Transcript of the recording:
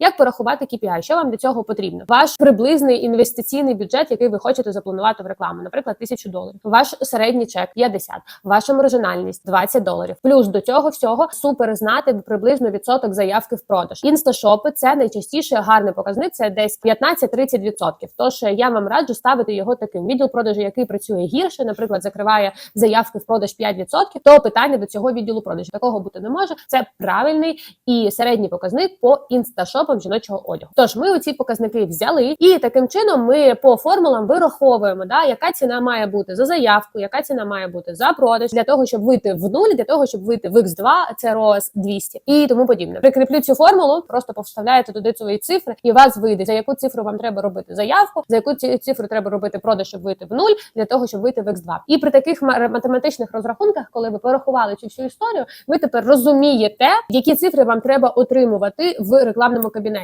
Як порахувати KPI? Що вам для цього потрібно? Ваш приблизний інвестиційний бюджет, який ви хочете запланувати в рекламу, наприклад, тисячу доларів. Ваш середній чек 50, ваша маржинальність 20 доларів. Плюс до цього всього супер знати приблизно відсоток заявки в продаж. Інсташопи це найчастіше гарний показник. Це десь 15-30%. Тож я вам раджу ставити його таким. Відділ продажу, який працює гірше, наприклад, закриває заявки в продаж 5%, то питання до цього відділу продажу такого бути не може. Це правильний і середній показник по інсташопам жіночого одягу. Тож ми оці показники взяли, і таким чином ми по формулам вираховуємо, да, яка ціна має бути за заявку, яка ціна має бути за продаж для того, щоб вийти в нуль, для того, щоб вийти в X2, це ROAS 200 і тому подібне. Прикріплю цю формулу, просто повставляєте туди свої цифри, і у вас вийде за яку цифру вам треба робити заявку, за яку цифру треба робити продаж, щоб вийти в нуль, для того, щоб вийти в X2. І при таких ма- математичних розрахунках, коли ви порахували цю всю історію, ви тепер розумієте, які цифри вам треба отримувати в рекламному кабінеті.